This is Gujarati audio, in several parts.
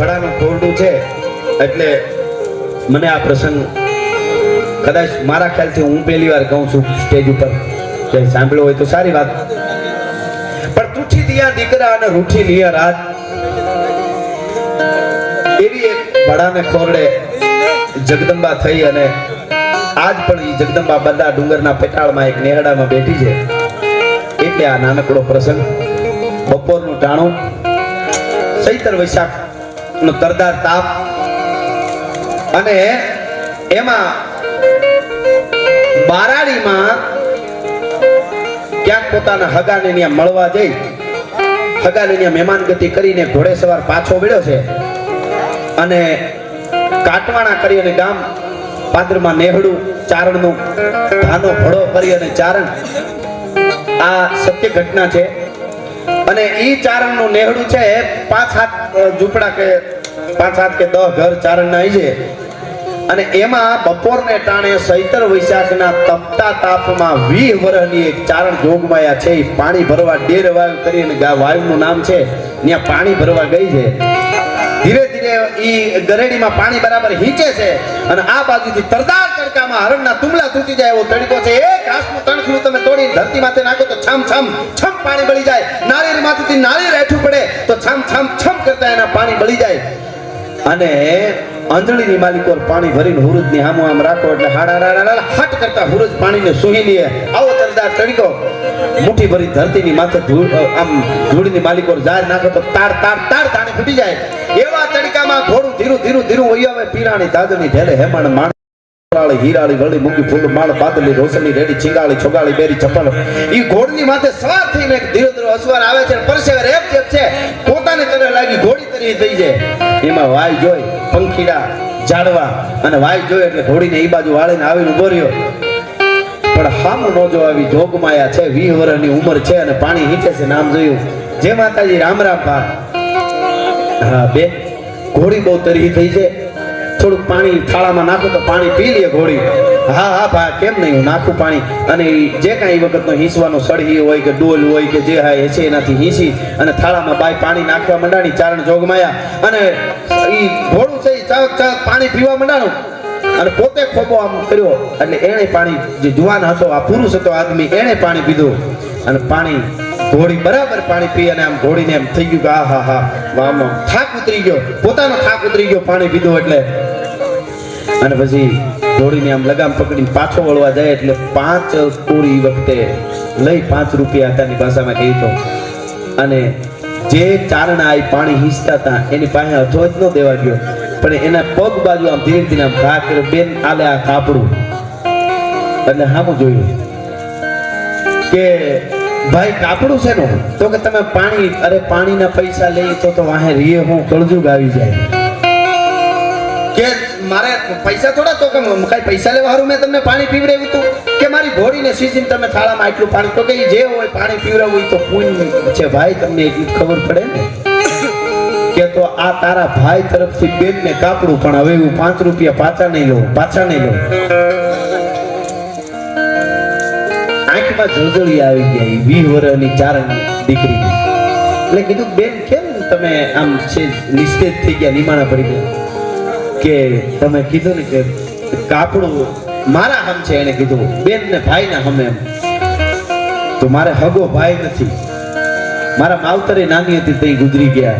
ભડાનું ખોરડું છે, એટલે મને આ પ્રસંગ કદાચ મારા ખ્યાલથી હું પહેલી વાર કહું છું સ્ટેજ ઉપર. કે સાંભળ્યો હોય તો સારી વાત. પણ તૂઠી દિયા દીકરા અને રૂઠી લિયા રાત એવી એક ભડાને ખોરડે જગદંબા થઈ અને આજ પણ એ જગદંબા બધા ડુંગરના પેટાળમાં એક નેહડામાં બેઠી છે. એટલે આ નાનકડો પ્રસંગ. બપોરનું ટાણું, સૈતર વૈશાખ નો તરદાર તાપ. અને એમાં બારાડીમાં ક્યાંક પોતાના હગાને ત્યાં મળવા જઈ, હગાને ત્યાં મહેમાન ગતિ કરીને ઘોડે સવાર પાછો વળ્યો છે. અને કાટવાણા કરી અને ગામ પાદરમાં નેહડું, ચારણનું ધાનો ભળો કરી અને ચારણ. આ સત્ય ઘટના છે. અને ઈ ચારણનું નેહડું છે, પાંચ હાથ ઝૂંપડા કે પાંચ, સાત કે દસ ઘર ચારણના આવી છે અને એમાં બપોરને ટાણે સૈતર વૈશાખના તપતા તાપમાં વીહ વર્ષની એક ચારણ જોગમાયા છે. એ પાણી ભરવા ડેર વાયુ કરીને વાયુનું નામ છે. ત્યાં પાણી ભરવા ગઈ છે. ધીરે ધીરે ઈ ગરેડીમાં પાણી બરાબર હીંચે છે અને આ બાજુથી તરદાર તડકામાં હરણના તુમલા તૂટી જાય એવો તડકો છે. એક ઘાસનું તણખલું તમે તોડી ધરતી માથે નાખો તો છમ છમ છમ પાણી બળી જાય. નાળિયેર માથેથી નાળિયેર હેઠું પડે તો છમ છમ છમ કરતા એના પાણી બળી જાય. અને આંધળીની માલિકો પાણી ભરીને હુરુજની હામો આમ રાખો એટલે હાડા હટ કરતા હુરુજ પાણીને સૂહી લે. આવો તરદાર તડકો. મુઠ્ઠી ભરી ધરતીની માથે ધૂળ આમ ધૂળની માલિકો જાહેર નાખો તો તાર તાર તાર તાણી ફૂટી જાય. એવા તડકામાં ઘોડું ધીરું ધીરું ધીરું વહી આવે. પીરાણી દાદની ઢેલે હેમણ માણ ઘોડી તરી થઈ ઝાડવા અને વાય જોઈ એટલે ઘોડીને ઈ બાજુ વાળીને આવીને ઊભો રહ્યો. પણ હામ નો જો આવી જોગમાયા છે વીહ વર્ષની ઉંમર છે અને પાણી નીચે છે, નામ જોયું. જે માતાજી રામ રામ ભા હા, બે. ઘોડી બહુ તરી થઈ છે. થોડુંક પાણી થાળામાં નાખો તો પાણી પી લે ઘોડી. હા હા, ભા, કેમ નહીં? હું નાખું પાણી. અને જે કાંઈ વખતનો હીસવાનો સળહી હોય કે ડોલ હોય કે જે હા છે એનાથી હીંસી. અને થાળામાં બાય પાણી નાખવા મંડાણી, ચારણ જોગમાયા. અને એ ઘોડું છે ચાક ચાક પાણી પીવા મંડાણું. અને પોતે ખોબો આમ કર્યો. એટલે એણે પાણી, જે જુવાન હતો, આ પુરુષ હતો આદમી, એણે પાણી પીધું. અને પાણી ઘોડી બરાબર પાણી પી અને આમ ઘોડીને એમ થઈ ગયું કે આ, હા હા વામો થાક ઉતરી ગયો. પોતાનો થાક ઉતરી ગયો, પાણી પીધું એટલે. અને પછી ઘોડીને આમ લગામ પકડીને પાછો વળવા જાય એટલે પાંચ પૂરી વખતે લઈ પાંચ રૂપિયા હતાની ભાષામાં કહી તો. અને જે ચારણા આ પાણી હીચતા હતા, એની પાસે હથો જ ન દેવા ગયો. પણ એના પગ બાજુ આમ ધીરે ધીરે આમ ઘા કર્યો, બેન, આલે આ કાપડું એટલે હામું જોયું કે ભાઈ, કાપડું છે નું તો કે તમે પાણી, અરે પાણીના પૈસા લઈ તો તો વાહે રીએ હું, કળજુગ આવી જાય. કે મારે પૈસા થોડા તો કે કઈ પૈસા લેવા હારું? મેં તમને પાણી પીવડાવ્યું હતું. કે મારી ઘોડીને સીસીને તમે થાળામાં આટલું પાણી, તો કે જે હોય પાણી પીવડાવવું તો પૂન છે. ભાઈ, તમને એટલી ખબર પડે ને? કે તો આ તારા ભાઈ તરફથી બેનને કાપડું, પણ હવે હું પાંચ રૂપિયા પાછા નહીં લઉં, પાછા નહીં લઉં. આંખમાં જળજળી આવી ગઈ વર્ષની ચારણ દીકરી. એટલે કીધું, બેન, કેમ તમે આમ છે નિસ્તેજ થઈ ગયા, નિમાણા પડી ગયા? કે તમે કીધું ને કે કાપડું મારા હમ છે, એને કીધું, બેન ને ભાઈ ના હમે એમ. તો મારે હગો ભાઈ નથી. મારા માવતરે નાની હતી તે ગુજરી ગયા.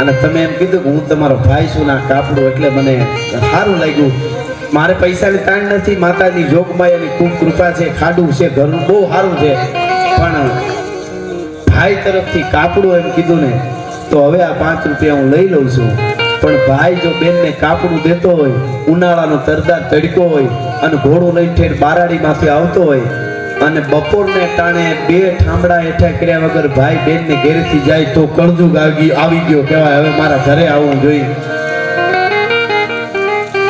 અને તમે એમ કીધું કે હું તમારો ભાઈ છું ના કાપડું એટલે મને સારું લાગ્યું. મારે પૈસાની તાણ નથી માતાની જોગમાયાની ખૂબ કૃપા છે, ખાડું છે, ઘરનું બહુ સારું છે. પણ ભાઈ તરફથી કાપડું એમ કીધું ને, તો હવે આ પાંચ રૂપિયા હું લઈ લઉં છું. પણ ભાઈ જો બેનને કાપડું દેતો હોય, ઉનાળાનો તરદાર તડકો હોય અને ઘોડું લઈ ઠેર બારાડીમાંથી આવતો હોય, અને બપોરને ટાણે બે ઠામડા હેઠા કર્યા વગર ભાઈ બેનને ઘેરેથી જાય તો કળજુ આવી ગયો કહેવાય. હવે મારા ઘરે આવવું જોઈએ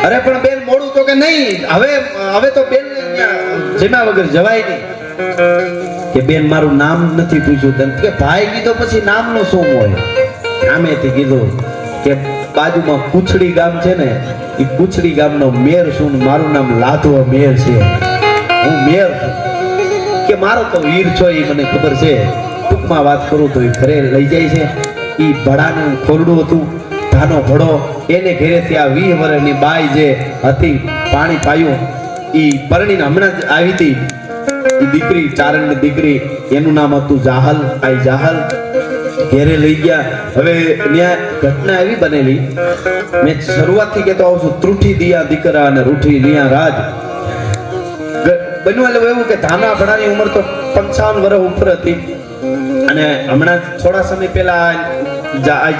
અરે, પણ બેન, મોડું તો કે નહીં. હવે હવે તો બેન જમ્યા વગર જવાય નહીં. કે બેન, મારું નામ નથી પૂછ્યું તને. કે ભાઈ કીધો પછી નામનો શું હોય? આમેથી કીધું કે બાજુમાં કુછડી ગામ છે ને એ કુછડી ગામનો મેર શું મારું નામ લાધવો મેર છે. હું મેર કે મારો તો વીર છો એ મને ખબર છે. ટૂંકમાં વાત કરું તો એ ઘરે લઈ જાય છે. એ ભડાનું ખોરડું હતું, ધાનો ઘોડો એને ઘેરેથી આ વીસ વર્ષની બાઈ જે હતી, પાણી પાયું. એ પરણીને હમણાં જ આવી હતી. દીકરી, ચારણની દીકરી, એનું નામ હતું જાહલ આ જાહલ. ઘેરે લઈ ગયા. હવે ત્યાં ઘટના એવી બનેલી, મેં શરૂઆતથી કહેતો આવું છું ત્રુઠી દિયા દીકરા અને રૂઠી દિયા રાજ. બન્યું એટલે એવું કે ધાના ભણાની ઉંમર તો પંચાવન વર્ષ ઉપર હતી. અને હમણાં થોડા સમય પહેલા જા- આ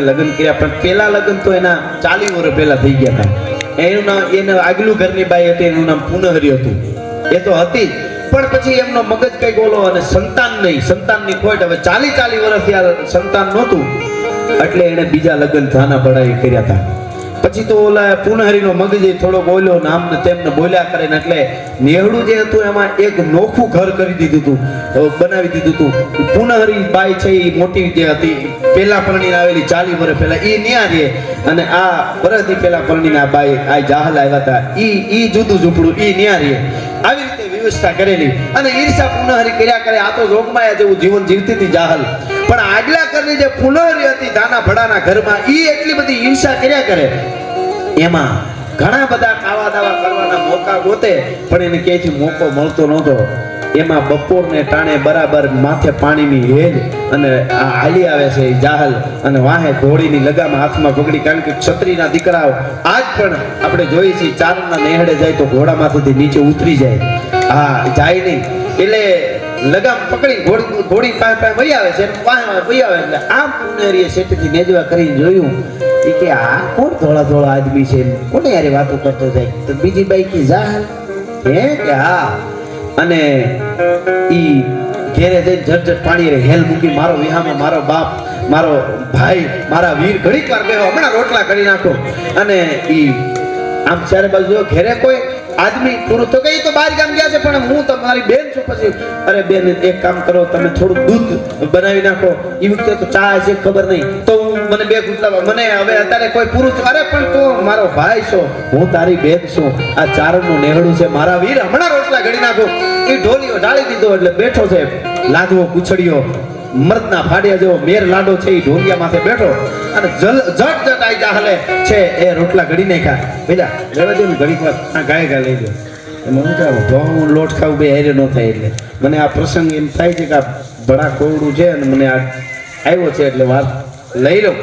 લગ્ન કર્યા, પણ પેલા લગ્ન તો એના ચાલીસ વર્ષ પહેલા થઈ ગયા હતા. એનું નામ, એને આગલું ઘરની બાઈ હતી, એનું નામ પુનહરી હતું. એ તો હતી પણ પછી એમનો મગજ કઈ બોલો અને સંતાન નહીં. સંતાનની ખોટ. હવે ચાલી ચાલી વર્ષથી આ સંતાન નહોતું. એટલે એને બીજા લગ્ન થાના બડાઈ કર્યા હતા. પછી તો ઓલા પુનહરીનો મગજ એ થોડો બોલ્યો નામ ને તેમને બોલ્યા કરે ને એટલે નેહડું જે હતું એમાં એક નોખું ઘર કરી દીધું હતું. બનાવી દીધું હતું. પુનહરી બાઈ છે એ મોટી જે હતી પેલા પરણીને આવેલી ચાલી વર્ષ પહેલા એ ન્યા રે અને આ વર્ષથી પેલા પરણીને આ બાઈ, આ જાહલ આવ્યા હતા. ઈ ઈ જુદું ઝૂંપડું ઈ ન્યા રે આવી રીતે વ્યવસ્થા કરેલી. અને ઈર્ષા પુનહરી કર્યા કરે. આ તો જોગમાયા જેવું જીવન જીવતી હતી જાહલ. પણ આગલા કરની જે પુનહરી હતી દાના ભડાના ઘરમાં, ઈ એટલી બધી ઈર્ષા કર્યા કરે. એમાં ઘણા બધા કાવા દાવા કરવાના મોકા ગોતે, પણ એને ક્યાંયથી મોકો મળતો નહોતો. એમાં બપોરને ટાણે બરાબર માથે પાણીની હેલ અને આ હાલી આવે છે જાહલ અને વાહે ઘોડીની લગામ હાથમાં પકડી કારણ કે ક્ષત્રિયના દીકરાઓ આજ પણ આપણે જોઈએ છીએ ચારના નેહડે જાય તો ઘોડામાંથી નીચે ઉતરી જાય. હા, જાય નહીં. એટલે લગામ પકડી ઘોડી ઘોડી પાસે પાસે વહી આવે છે અને પાસે વહી આવે એટલે આમ પુનેરીએ શેઠથી નેજવા કરીને જોયું. એ કે, આ કોણ ધોળા ધોળા આદમી છે? કોને યારે વાતો કરતો જાય? તો બીજી બાઈ કે, જાહલ. હે કે, હા. અને ઈ ઘેરે જઈને ઝટઝટ પાણી હેલ મૂકી, મારો વિહામાં મારો બાપ, મારો ભાઈ, મારા વીર, ઘડીક વાર ગયો હમણાં રોટલા કરી નાખો. અને ઈ આમ ચારે બાજુ ઘેરે કોઈ આદમી પુરુષ તો કઈ તો બહાર ગામ ગયા છે, પણ હું તમારી બેન છું પછી. અરે બેન, એક કામ કરો, તમે થોડું દૂધ બનાવી નાખો. એ વખતે તો ચા છે, ખબર નહીં. તો હું મને બે ગુટલા મને હવે અત્યારે કોઈ પુરુષ, અરે પણ તો મારો ભાઈ છો, હું તારી બેન છું. આ ચારણનું નેહડું છે, મારા વીર, હમણાં રોટલા ઘડી નાખો. એ ઢોલીઓ ઢાળી દીધો એટલે બેઠો છે. લાદવો પૂછડ્યો મર્દના ફાડ્યા જેવો મેર લાડો છે એ ઢોલિયા માથે બેઠો. અને જલ જટ જટ આઈ જાહલે છે, એ રોટલા ઘડી નાખ્યા. બેટા દે ને ઘડીક વાર. ગાય ગા લઈ લો મને લોટ ખાવું બે હેરે ન થાય એટલે. મને આ પ્રસંગ એમ થાય છે કે આ બડા કોરડું છે અને મને આ આવ્યો છે એટલે વાત લઈ લઉં.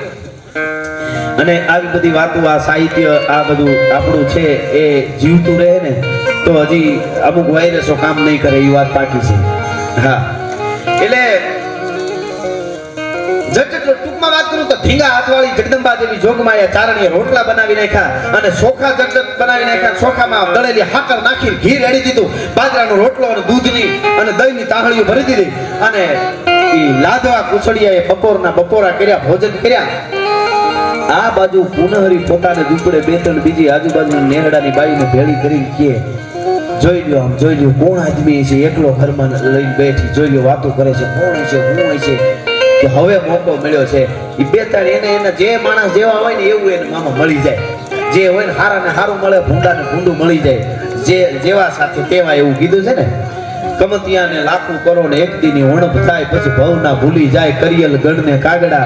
અને આવી બધી વાતો, આ સાહિત્ય, આ બધું આપણું છે, એ જીવતું રહે ને તો હજી અમુક વાયરસો કામ નહીં કરે, એ વાત પાકી છે. હા. એટલે ટૂંકમાં વાત કરું તો ઢીંગા હાથવાળી જગદંબા જેવી જોગમાયા ચારણીએ રોટલા બનાવી નાખ્યા અને ચોખા જગદત બનાવી નાખ્યા. સોખામાં દળેલી હાકર નાખી ઘી રેડી દીધું. બાજરાનો રોટલો અને દૂધની અને દહીંની તાહળીઓ ભરી દીધી. અને લાદવા કુસડિયાએ બપોરના બપોરા કર્યા, ભોજન કર્યા. આ બાજુ પુનહરી પોતાને ઝૂંપડે બે ત્રણ બીજી આજુબાજુ નેહડાની બાઈને ભેળી કરીને કહે જોઈ લ્યો આમ, જોઈ લ્યો, કોણ આદમી છે, એકલો ઘરમાં લઈને બેઠી, જોઈ લ્યો, વાતો કરે છે, કોણ છે, હું છે, કે હવે મોકો મળ્યો છે. એ બે ત્રણ એને, એના જે માણસ જેવા હોય ને એવું એને મામા મળી જાય. જે હોય ને હારા ને હારું મળે, ભૂંડા ને ભૂંડું મળી જાય. જે જેવા સાથે તેવા એવું કીધું છે ને, કમતિયા ને લાખું કરો ને એક દીની ઉણપ થાય, પછી ભવના ભૂલી જાય, કરિયલ ગઢ ને કાગડા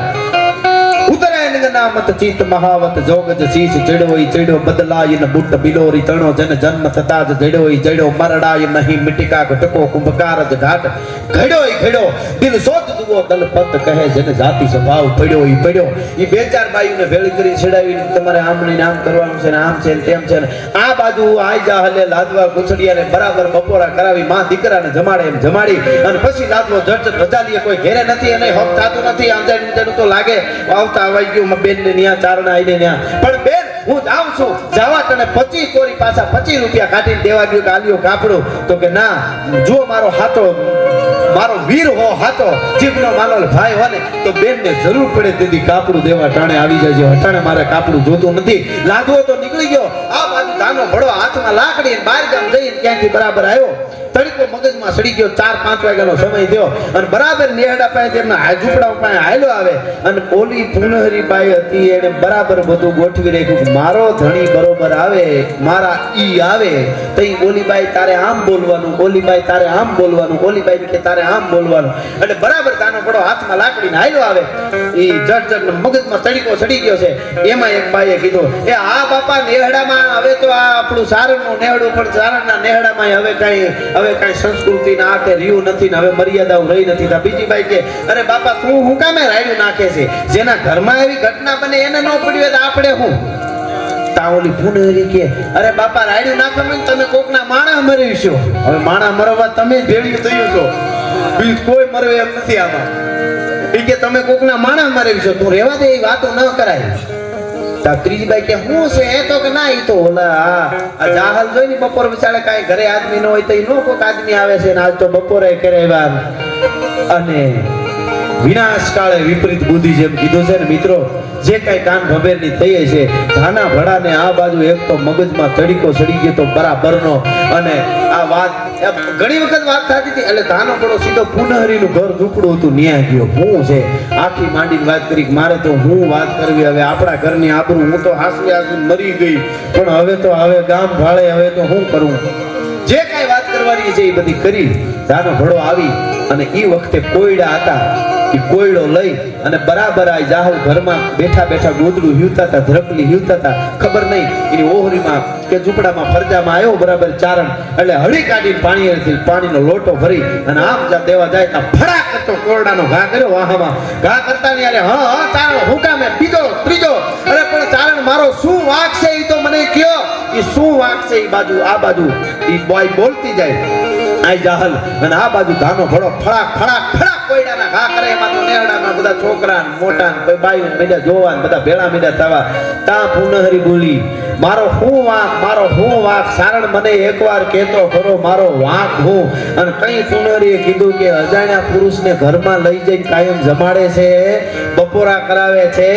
નિગનામત ચિત મહાવત જોગજ શીશ ચડવોઈ ચડ્યો બદલાય ન બુટ બિલોરી તણો જન જન્મ થતા જ જડવોઈ જડ્યો મરડાય નહીં મિટિકા ઘટકો કુંભકાર જ ઘાટ ઘડ્યો દિલ સોત જુઓ દલપત કહે જેને જાતિ સ્વભાવ પડ્યો, ઈ પડ્યો. ઈ બે ચાર બાયુને ભેળી કરી છેડાવીને તમારે આમ ને આમ કરવાનું છે ને આમ છે ને તેમ છે ને. આ બાજુ આઈ જા હલે, લાદવા ગુછડિયાને બરાબર બપોરા કરાવી, માં દીકરાને જમાડે એમ જમાડી. અને પછી લાદવો જટ રજાલીએ કોઈ ઘેરે નથી અને હક થતું નથી આંજણ ઊંજણ તો લાગે. આવતા આવી ગયું બેન ને ન્યા, ચારણા આઈને ન્યા. પણ બેન, હું જાઉં છું. જાવા તને પચી કોરી પાછા પચીસ રૂપિયા કાઢીને દેવા ગયું કે આલ્યો કાપડું. તો કે ના જો મારો હાથો મારો વીર હો હાથો, જીભનો માલોલ ભાઈ હો ને તો બેન ને જરૂર પડે તેથી કાપડું દેવા ટાણે આવી જજો. અટાણે મારે કાપડું જોતું નથી. લાદવો તો નીકળી ગયો. આ બાજુ દાનો ભળો હાથમાં લાકડી બહાર ગામ જઈને ક્યાંથી બરાબર આવ્યો? તડીકો મગજમાં સડી ગયો, ચાર, પાંચ વાગ્યાનો સમય થયો અને બરાબર નેહડા પાસે તેમના ઝૂંપડા પાસે હાલ્યો આવે અને ઓલી પુનહરીબાઈ હતી, એને બરાબર બધું ગોઠવી રાખ્યું. મારો ધણી બરોબર આવે, મારા ઈ આવે તઈ ઓલીબાઈ તારે આમ બોલવાનું, ઓલીબાઈ તારે આમ બોલવાનું, ઓલીબાઈ કે તારે આમ બોલવાનું. એટલે બરાબર તાનો પડો હાથમાં લાકડીને હાલ્યો આવે. એ જટ જટ મગજમાં તડીકો સડી ગયો છે. એમાં એક બાઈએ કીધું, એ આ બાપા નેહડામાં હવે તો આ આપણું સારણનું નેહડું, પણ સારણના નેહડામાં હવે કાંઈ હવે કઈ સંસ્કૃતિ ના કે રહ્યું નથી ને હવે મર્યાદાઓ રહી નથી. તા બીજી બાઈ કે, અરે બાપા, તું હું કામે રાયડું નાખે છે? જેના ઘરમાં એવી ઘટના બને એને ન પડી હોય તો આપણે હું? તાવલી પુનરી કે, અરે બાપા, રાયડું નાખવાનું તમે કોકના માણા મરવીશો હવે માણા મરવા તમે જ ભેળ્યું થયું છો. કોઈ મરવે એમ નથી આમાં. કે, તમે કોકના માણા મરવીશો તું રહેવા દે, એ વાતો ન કરાય. તા ત્રીજીબાઈ કે, હું છે? એ તો કે ના, ઈ તો ઓલા, આ જાહલ જોઈ ને બપોર બિચારે કાંઈ ઘરે આદમી ન હોય તો ઈ નો કોક આદમી આવે છે ને આજ તો બપોરે કરે વાર અને વિનાશ વિપરીત બુદ્ધિ જેમ કીધું છે ને મિત્રો, જે કઈ કાન ભભેરની થઈ છે, ધાના ભડાને આ બાજુ એક તો મગજમાં તડીકો ચડી ગયો તો બરાબરનો. અને આ વાત ઘણી વખત વાત થતી હતી, એટલે ધાનો ભડો સીધો પુનહરીનું ઘર ઝૂંપડું હતું, ન્યાય ગયો. હું છે, આખી માંડીને વાત કરી મારે તો હું વાત કરવી, હવે આપણા ઘરની આબરૂ હું તો હાસવી હાસવી મરી ગઈ. પણ હવે તો, હવે ગામ ભાળે હવે તો હું કરું? જે કઈ વાત કરવાની છે એ બધી કરી. ધાનો ભડો આવી અને એ વખતે કોયડા હતા. કોયડો લઈ અને બરાબર આ જાહલ ઘરમાં બેઠા બેઠા ગોદડું હિવતા હતા ધરકલી હિવતા હતા ખબર નહીં એની ઓહરીમાં કે ઝૂંપડામાં ફરજામાં આવ્યો બરાબર ચારણ. એટલે હળી કાઢીને પાણી પાણીનો લોટો ભરી અને આમ જા દેવા જાય ત્યાં ફરા કરતો કોરડાનો ઘા કર્યો વાહામાં. ઘા કરતા ને અરે હા હા ચારણ હું કામે બીજો, ત્રીજો. અરે, પણ ચારણ, મારો શું વાક છે? એ તો મને કયો. એ શું વાક છે? એ બાજુ, આ બાજુ. એ બોય બોલતી જાય. આ જાહલ. અને આ બાજુ ધાનો ભળો ફળાક ફળાક ફળાક ઘા કરે એમાં તો નેહડાના બધા છોકરા મોટા કોઈ બાયું મીડા જોવા બધા ભેળા મીડા થવા. તા પુનહરી બોલી મારો હું વાંક, મારો હું વાંક, સારણ મને એકવાર કહેતો ખરો મારો વાંક હું. અને કઈ સુનરીએ કીધું કે અજાણ્યા પુરુષને ઘરમાં લઈ જઈને કાયમ જમાડે છે, બપોરા કરાવે છે,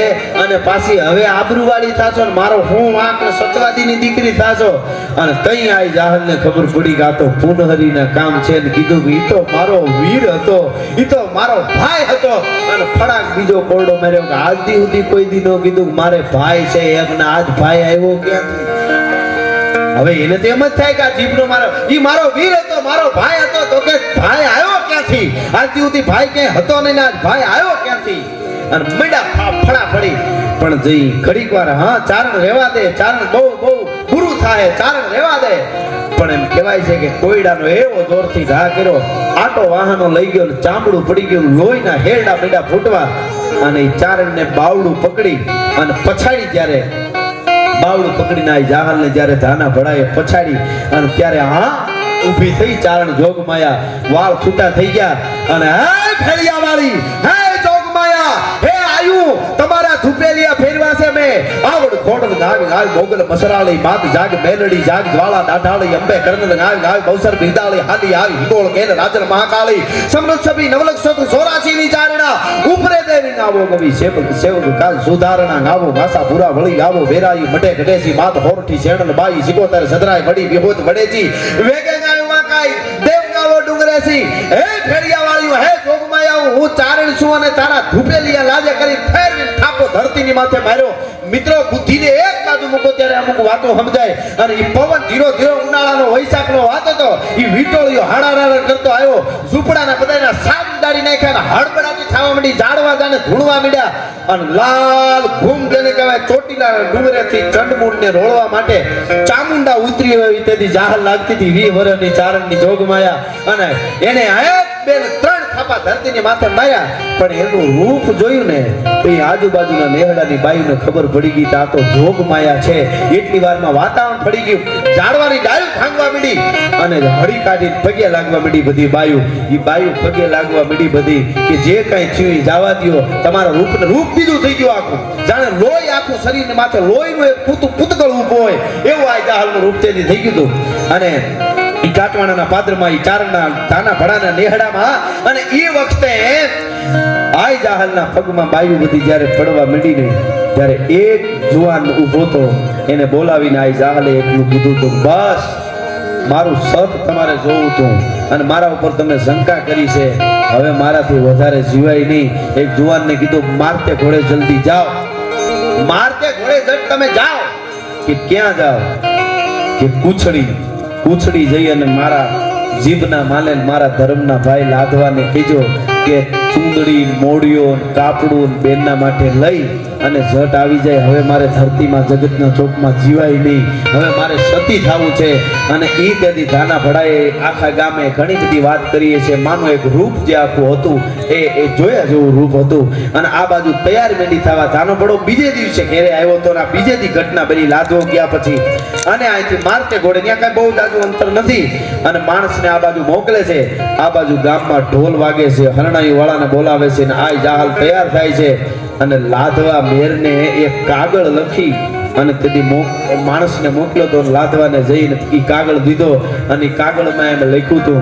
અને પાછી હવે આબરૂવાળી થાશો ને મારો હું વાંક સતવાદીની દીકરી થાશો. અને તઈ આઈ જાહલને ખબર પડી કે આ તો પુનહરીના કામ છે ને કીધું કે ઈ તો મારો વીર હતો, ઈ તો મારો ભાઈ હતો. અને ફળાક બીજો કોરડો માર્યો કે આજ સુધી કોઈ દી કીધું મારે ભાઈ છે, એક ને આજ ભાઈ આવ્યો ક્યાંથી હવે એને તો એમ જ થાય કે આ જીભનો મારો, ઈ મારો વીર હતો, મારો ભાઈ હતો, તો કે ભાઈ આવ્યો ક્યાંથી? આજથી સુધી ભાઈ ક્યાંય હતો નહીં આજ ભાઈ આવ્યો ક્યાંથી? અને મેડા ફળા ફળી. પણ જઈ ઘડીક વાર, હા, ચારણ રહેવા દે, ચારણ બહુ બહુ પૂરું થાય ચારણ રહેવા દે. પણ એમ કહેવાય છે કે કોયડાનો એવો જોરથી ઘા કર્યો, આટો વાહનો લઈ ગયો ચામડું પડી ગયું લોહીના હેરડા મેડા ફૂટવા, અને ચારણને બાવડું પકડી અને પછાડી જ્યારે બાવડું પકડીને આ જાહલને જ્યારે ધાના ભડાએ પછાડી અને ત્યારે હા ઊભી થઈ ચારણ જોગમાયા વાળ છૂટા થઈ ગયા અને હે ખેડિયા વાળી હે જોગમાયા હે આયુ થુપેલિયા ફેરવા છે મે આવડ ખોડલ ગાગ ગાગ મોગલ મસરાળી માત જાગ મેલડી જાગ જ્વાળા દાઢાળી અંબે કરનલ ગાગ ગાગ બૌસર બિરદાળી હાલી આવી હિંગોળ કેન રાજલ મહાકાળી. સમૃદ્ધ સભી નવલક સોત સોરાસી ની ચારણા. ઉપરે દેવી નાવો કવિ સેવક સેવક કાલ સુધારણા. ગાવો ભાષા પૂરા વળી ગાવો વેરાઈ મટે ગઢેસી માત હોરઠી શેણલ બાઈ સિકોતર સદરાય વડી વિહોત વડેજી વેગે ગાયો ગાવો ફેરિયા વાળીઓ હે જોગમાયા હું ચારણ છું અને તારા ધૂપેલિયા લાજે કરી ઠાકો ધરતીની માથે માર્યો. મિત્રો બુદ્ધિને એક બાજુ મૂકો ત્યારે અમુક વાતો સમજાય. અને એ પવન ધીરો ધીરો ઉનાળાનો વૈશાખનો વાત હતો. એ વીટોળીઓ હાડારાડ કરતો આવ્યો. ઝૂંપડાના બધાના સાપ દાડી નાખ્યા હળબડાટી થવા માંડી જાડવા જાને ધૂણવા માંડ્યા. અને લાલ ઘૂમ જેને કહેવાય, ચોટીલા ડુંગરેથી ચંડમૂળને રોળવા માટે ચામુંડા ઉતરી હોય તેથી જાહલ લાગતી હતી. વી વરની ચારણની જોગમાયા. અને એને એક, બે ત્રણ થાપા ધરતીની માથે માર્યા. પણ એનું રૂપ જોયું ને એ આજુબાજુના નેહડાની બાયુને ખબર પડી ગઈ આ તો જોગ માયા છે. એટલી વારમાં વાતાવરણ પડી ગયું. ઝાડવાની ડાળું ભાંગવા માંડી અને હળી કાઢી પગે લાગવા માંડી બધી બાયુ. એ બાયુ પગે લાગવા માંડી બધી કે જે કાંઈ થયું જવા દો તમારા રૂપને રૂપ બીજું થઈ ગયું આખું. જાણે લોહી આખું શરીરને માથે લોહીનું એક પૂતું પૂતગળ ઊભો હોય. એવું આ જાહલનું રૂપ તેની થઈ ગયું હતું. અને ઈ કાટવાણાના પાદરમાં એ ચારણના તાના ભડાના નેહડામાં અને એ વખતે આય જાહલના પગમાં બાયુ બધી જ્યારે પડવા માંડી ને, ત્યારે એક જુવાન ઊભો તો એને બોલાવીને આય જાહલે એટલું કીધું તો, બસ, મારું સત તમારે જોવું તું અને મારા ઉપર તમે શંકા કરી છે. હવે મારાથી વધારે જીવાય નહીં. એક જુવાનને કીધું, મારતે ઘોડે જલ્દી જાઓ. મારતે ઘોડે જલ્દી તમે જાઓ. કે ક્યાં જાઓ? કે કુછડી. કૂછડી જઈ અને મારા જીભના માલે મારા ધર્મના ભાઈ લાદવાને કીજો કે ચૂંદડી મોડિયો કાપડું બેનના માટે લઈ અને ઝટ આવી જાય, હવે મારે ધરતીમાં, જગતના ચોકમાં જીવાય નહીં. હવે મારે સતી થવું છે. અને એ તેથી ધાના ભડાએ આખા ગામે ઘણી બધી વાત કરીએ છીએ. માનું એક રૂપ જે આખું હતું, એ એ જોયા જેવું રૂપ હતું. અને આ બાજુ તૈયાર મેડી થવા ધાનો ભડો બીજે દિવસે ઘેરે આવ્યો તો ને બીજે દી ઘટના બની લાદવો ગયા પછી. અને અહીંથી મારતે ઘોડે, ત્યાં કાંઈ બહુ જાજુ અંતર નથી. અને માણસને આ બાજુ મોકલે છે. આ બાજુ ગામમાં ઢોલ વાગે છે હરણાઈ વાળાને બોલાવે છે ને આ જહાલ તૈયાર થાય છે. અને લાધવા મેરને એ કાગળ લખી અને કદી માણસને મોકલ્યો તો લાધવાને જઈને એ કાગળ દીધો અને કાગળમાં એમ લખ્યું હતું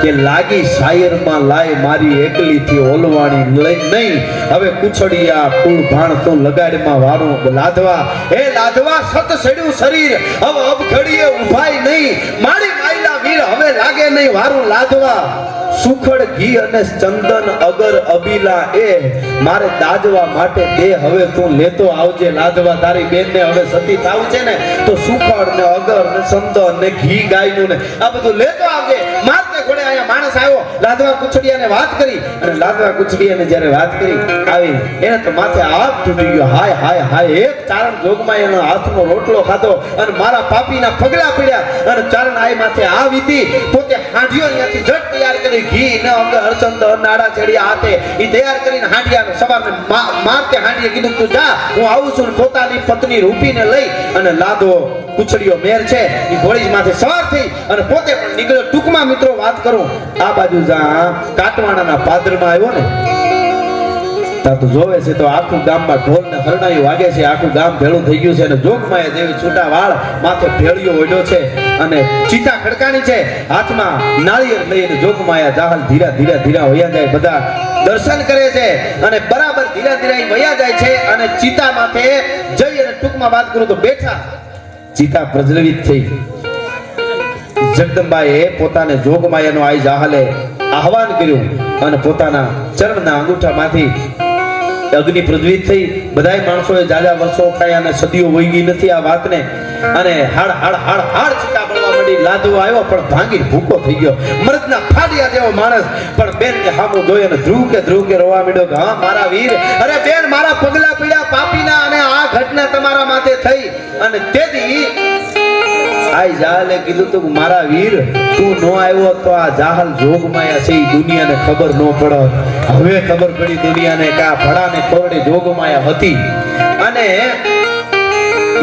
કે, લાગી શાયરમાં લાય મારી એકલીથી ઓલવાણી લઈ નહીં. હવે કુછડિયા કુળ ભાણ તો લગાડમાં વારું લાધવા હે લાધવા સત સડ્યું શરીર. હવે અબ ઘડીએ ઉભાય નહીં. મારી માયલા વીર હવે લાગે નહીં વારું લાધવા સુખડ ઘી અને ચંદન અગર અબીલા એ, મારે દાજવા માટે દે, હવે તું લેતો આવજે લાદવા. તારી બેન ને હવે સતી થાવ છે ને, તો સુખડ ને અગર ને ચંદન ને ઘી ગાયનું ને, આ બધું લેતો આવજે. ઘોડે અહીંયા માણસ આવ્યો, લાદવા કુછડિયાને વાત કરી, અને લાદવા કુછડિયાને જ્યારે વાત કરી, આવી, એને તો માથે હાથ તૂટી ગયો. હાય હાય હાય, એક ચારણ જોગમાં એનો હાથનો રોટલો ખાધો, અને મારા પાપીના પગલા પડ્યા, અને ચારણ આય માથે આ વીતી, પોતે હાંડિયો અહીંયાથી ઝટ તૈયાર કરી ઘી, ન અંગ હરચંદ નાડા ચડી હાથે એ તૈયાર કરીને હાંડિયાને સવારને મારતે હાંડિયે કીધું, તું જા, હું આવું છું પોતાની પત્ની રૂપીને લઈ, અને લાદો કુછડીયો મેર છે, એ ઘોડી માથે સવાર થઈ અને પોતે પણ નીકળ્યો. ટૂંકમાં મિત્રો વાત કરું, આ બાજુ જા કાટવાણાના પાદરમાં આવ્યો ને. ત્યાં તો જોવે છે તો આખું ગામમાં ઢોલ ને હરણાયું વાગે છે, આખું ગામ ભેળું થઈ ગયું છે અને જોગમાયા દેવી છૂટા વાળ માથે ભેળિયો ઓઢ્યો છે અને ચીતા ખડકાની છે. હાથમાં નાળિયેર લઈને જોગમાયા જાહલ ધીરા ધીરા ધીરા વયા જાય, બધા દર્શન કરે છે અને બરાબર ધીરા ધીરા વયા જાય છે અને ચિતા માથે જઈ અને ટૂંકમાં વાત કરું તો બેઠા ચિતા પ્રજ્વલિત થઈ. જગદંબાએ પોતાને જોગમાયાનો આઈ જાહલે આહવાન કર્યું અને પોતાના ચરણના અંગૂઠામાંથી અગ્નિ પ્રજ્વલિત થઈ. બધાય માણસોએ જાજા વર્ષો ખાયા અને સદીઓ વહી નથી આ વાતને. અને હાડ હાડ હાડ હાડ ચિતા બળવા માંડી. લાદવો આવ્યો, પણ ભાંગી ભૂકો થઈ ગયો. મરદના ફાડિયા જેવો માણસ. પણ બેન કે હામું જોઈ અને ધ્રુવ કે ધ્રુવ કે રોવા માંડ્યો કે, હા, મારા વીર. અરે બેન, મારા પગલા પીડા પાપીના અને આ ઘટના તમારા માથે થઈ. અને તેથી આઈ જાહલે કીધું તું મારા વીર, તું ન આવ્યો તો આ જાહલ જોગમાયા છે દુનિયાને ખબર ન પડે. હવે ખબર પડી દુનિયાને કે આ ભડાને કોરડી જોગમાયા હતી. અને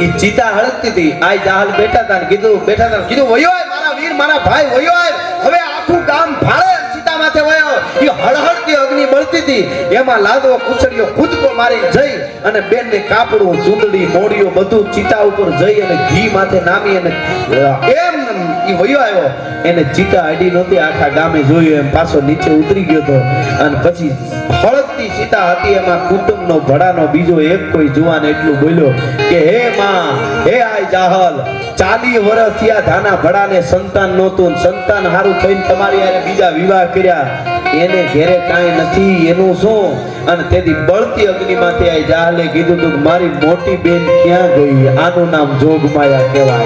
ઈ ચિતા હળકતી હતી. આઈ જાહલ બેઠા હતા કીધું, બેઠા હતા કીધું, વયો મારા વીર, મારા ભાઈ, વયો હવે આખું ગામ ભાળે સીતા માથે વયો ઈ હળહળતી અગ્નિ બળતી હતી. એમાં લાદવો કુચડીઓ કૂદકો મારી જઈ અને બેન ને કાપડું ચૂંદડી મોડીઓ બધું ચિતા ઉપર જઈ અને ઘી માથે નામી અને એમ સંતાન નહોતું સંતાન હારું થઈને તમારી બીજા વિવાહ કર્યા. એને ઘેરે કાંઈ નથી, એનું શું? અને તેથી બળતી અગ્નિમાંથી આ જાહલે કીધું તું મારી મોટી બેન ક્યાં ગઈ? આનું નામ જોગમાયા કહેવાય.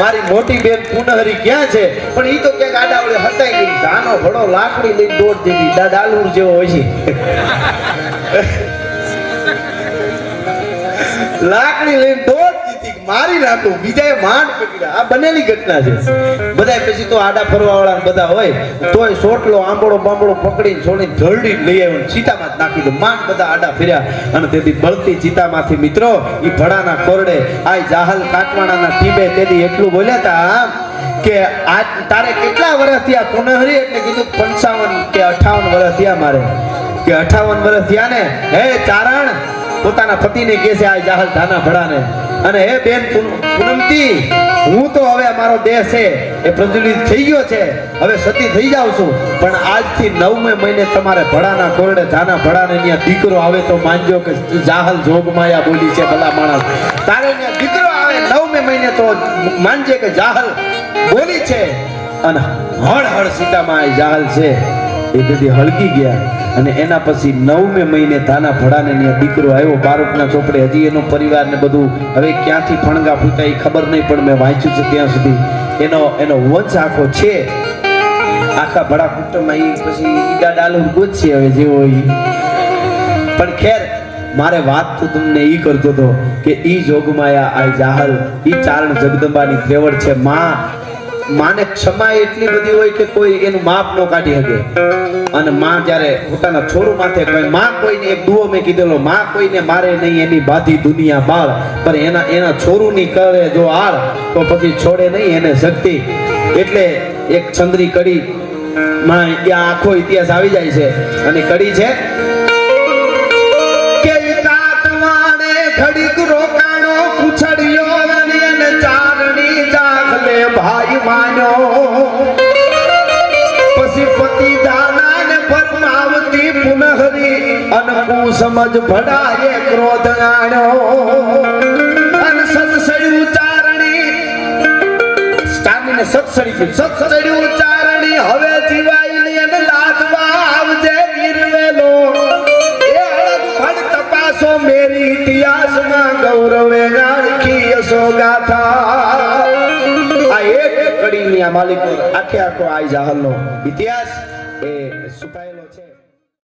મારી મોટી બેન પુનહરી ક્યાં છે? પણ એ તો ક્યાંક આડાવડે હટાઈ ગઈ. ધાનો, ભડો, લાકડી લઈને દોડ દીધી. દા ડાલુર જેવો હોય છે લાકડી લઈને દોડ મારી નાખું બીજાએ માંડ પકડ્યા આ બનેલી ઘટના છે. બધાય પછી તો આડા ફરવા વાળા બધા હોય, તોય સોટલો આંબળો બાંબળો પકડીને છોડીને ઢળડી લઈ આવ્યો ચિતામાં નાખી દો. માંડ બધા આડા ફેર્યા અને તેથી બળતી ચિતામાંથી મિત્રો એ ભડાના કોરડે આ જાહલ કાટવાણાના ટીમે તેથી એટલું બોલ્યા તા કે આ તારે કેટલા વર્ષ થયા? પુનહરી એટલે કીધું પંચાવન કે અઠાવન વર્ષ થયા મારે. કે અઠાવન વર્ષ થયા ને? હે ચારણ પોતાના પતિને કહે છે, આ જાહલ ધાના ભડાને. અને હે બેન પૂનમતી, હું તો હવે મારો દેહ છે, એ પ્રજ્વલિત થઈ ગયો છે, હવે સતી થઈ જાઉં છું. પણ આજથી નવમે મહિને તમારે ભડાના કોરડે ધાના ભડાને ત્યાં દીકરો આવે તો માનજો કે જાહલ જોગમાયા બોલી છે ભલા માણસ. તારે દીકરો આવે નવમે મહિને તો માનજે કે જાહલ બોલી છે. અને હળ હળ સીતામાં જાહલ છે. એ બધી હળગી ગયા અને એના પછી નવમે મહિને ધાના ભડાને ત્યાં દીકરો આવ્યો. બારોટના ચોપડે હજી એનો પરિવાર ને બધું હવે ક્યાંથી ફણગા ફૂટા એ ખબર નહીં, પણ મેં વાંચ્યું છે ત્યાં સુધી. એનો એનો વંશ આખો છે. આખા ભડા કુટુંબમાં એ પછી ઈડા ડાલુ ગોતશે હવે જેવો એ પણ ખેર, મારે વાત તો તમને એ કરતો હતો કે ઈ જોગમાયા આ જાહલ. ઈ ચારણ જગદંબાની ત્રેવડ છે. માં માને ક્ષમા એટલી બધી હોય કે કોઈ એનું માપ ન કાઢી શકે. અને માં જ્યારે પોતાના છોરું માથે કોઈ માં કોઈને એક દુઓ મેં કીધેલો, માં કોઈને મારે નહીં, એની બાધી દુનિયા બાળ. પણ એના એના છોરુની કરે જો આળ, તો પછી છોડે નહીં એને શક્તિ. એટલે એક ચંદ્રી કડી, માં ત્યાં આખો ઇતિહાસ આવી જાય છે. અને કડી છે, કે ઘડીક સમજ ભડાએ ક્રોધ સ્ટામીને સત્સડી કીધું. સત્સડ્યું હવે જીવાઈ અને લાદવા આવજે વીરવેલો એ અળગ મેરી ઇતિહાસમાં ગૌરવે ગાળખી યશો ગાથા આ એક કડીની આ માલિકો આખે આખો આઈ જાહલનો ઇતિહાસ.